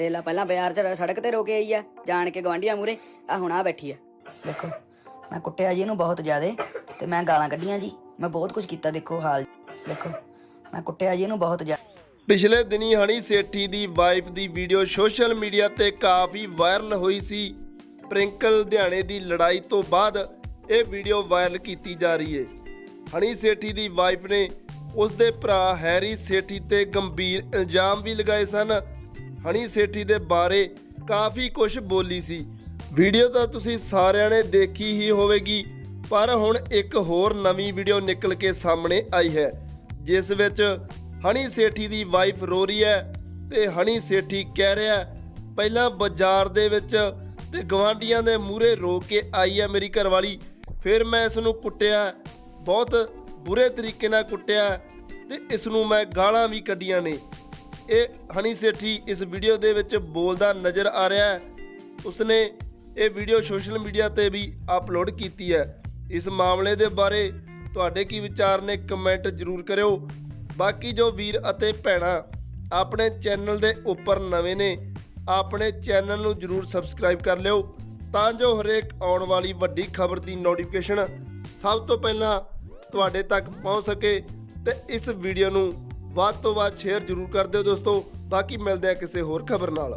ਦੇ ਲਾ ਪਹਿਲਾਂ ਬਾਜ਼ਾਰ 'ਚ ਸੜਕ ਤੇ ਰੋਕੇ ਆਈ ਆ ਜਾਣ ਕੇ ਗਵਾਂਢੀਆਂ ਮੂਰੇ ਆ ਹੁਣ ਆ ਬੈਠੀ ਆ। ਦੇਖੋ ਮੈਂ ਕੁੱਟਿਆ ਜੀ ਇਹਨੂੰ ਬਹੁਤ ਜ਼ਿਆਦੇ ਤੇ ਮੈਂ ਗਾਲਾਂ ਕੱਢੀਆਂ ਜੀ ਮੈਂ ਬਹੁਤ ਕੁਝ ਕੀਤਾ ਦੇਖੋ ਹਾਲ। ਦੇਖੋ ਮੈਂ ਕੁੱਟਿਆ ਜੀ ਇਹਨੂੰ ਬਹੁਤ ਜ਼ਿਆਦਾ ਪਿਛਲੇ ਦਿਨੀ ਹਣੀ ਸੇਠੀ ਦੀ ਵਾਈਫ ਦੀ ਵੀਡੀਓ ਸੋਸ਼ਲ ਮੀਡੀਆ ਤੇ ਕਾਫੀ ਵਾਇਰਲ ਹੋਈ ਸੀ। ਪ੍ਰਿੰਕਲ ਲੁਧਿਆਣੇ ਦੀ ਲੜਾਈ ਤੋਂ ਬਾਅਦ ਇਹ ਵੀਡੀਓ ਵਾਇਰਲ ਕੀਤੀ ਜਾ ਰਹੀ ਹੈ ਹਣੀ ਸੇਠੀ ਦੀ ਵਾਈਫ ਨੇ ਉਸ ਦੇ ਭਰਾ ਹੈਰੀ ਸੇਠੀ ਤੇ ਗੰਭੀਰ ਇਲਜ਼ਾਮ ਵੀ ਲਗਾਏ ਸਨ। ਹਣੀ ਸੇਠੀ ਦੇ ਬਾਰੇ ਕਾਫੀ ਕੁਝ ਬੋਲੀ ਸੀ। ਵੀਡੀਓ ਤਾਂ ਤੁਸੀਂ ਸਾਰਿਆਂ ਨੇ ਦੇਖੀ ਹੀ ਹੋਵੇਗੀ, ਪਰ ਹੁਣ ਇੱਕ ਹੋਰ ਨਵੀਂ ਵੀਡੀਓ ਨਿਕਲ ਕੇ ਸਾਹਮਣੇ ਆਈ ਹੈ, ਜਿਸ ਵਿੱਚ ਹਣੀ ਸੇਠੀ ਦੀ ਵਾਈਫ ਰੋ ਰਹੀ ਹੈ ਤੇ ਹਣੀ ਸੇਠੀ ਕਹਿ ਰਿਹਾ ਪਹਿਲਾਂ ਬਾਜ਼ਾਰ ਦੇ ਵਿੱਚ ਤੇ ਗਵਾਂਡੀਆਂ ਦੇ ਮੂਹਰੇ ਰੋ ਕੇ ਆਈ ਹੈ ਮੇਰੀ ਘਰਵਾਲੀ, ਫਿਰ ਮੈਂ ਇਸ ਨੂੰ ਕੁੱਟਿਆ ਬਹੁਤ ਬੁਰੇ ਤਰੀਕੇ ਨਾਲ ਕੁੱਟਿਆ ਤੇ ਇਸ ਨੂੰ ਮੈਂ ਗਾਲਾਂ ਵੀ ਕੱਢੀਆਂ ਨੇ। ਇਹ ਹਨੀ ਸੇਠੀ ਇਸ ਵੀਡੀਓ ਦੇ ਵਿੱਚ ਬੋਲਦਾ ਨਜ਼ਰ ਆ ਰਿਹਾ ਹੈ। ਉਸਨੇ ਇਹ ਵੀਡੀਓ ਸੋਸ਼ਲ ਮੀਡੀਆ ਤੇ ਵੀ ਅਪਲੋਡ ਕੀਤੀ ਹੈ। ਇਸ ਮਾਮਲੇ ਦੇ ਬਾਰੇ ਤੁਹਾਡੇ ਕੀ ਵਿਚਾਰ ਨੇ ਕਮੈਂਟ ਜ਼ਰੂਰ ਕਰਿਓ। ਬਾਕੀ ਜੋ ਵੀਰ ਅਤੇ ਭੈਣਾਂ ਆਪਣੇ ਚੈਨਲ ਦੇ ਉੱਪਰ ਨਵੇਂ ਨੇ, ਆਪਣੇ ਚੈਨਲ ਨੂੰ ਜ਼ਰੂਰ ਸਬਸਕ੍ਰਾਈਬ ਕਰ ਲਿਓ ਤਾਂ ਜੋ ਹਰੇਕ ਆਉਣ ਵਾਲੀ ਵੱਡੀ ਖਬਰ ਦੀ ਨੋਟੀਫਿਕੇਸ਼ਨ ਸਭ ਤੋਂ ਪਹਿਲਾਂ ਤੁਹਾਡੇ ਤੱਕ ਪਹੁੰਚ ਸਕੇ ਤੇ ਇਸ ਵੀਡੀਓ ਨੂੰ ਵੱਧ ਤੋਂ ਵੱਧ ਸ਼ੇਅਰ ਜ਼ਰੂਰ ਕਰ ਦਿਓ ਦੋਸਤੋ। ਬਾਕੀ ਮਿਲਦੇ ਆ ਕਿਸੇ ਹੋਰ ਖਬਰ ਨਾਲ।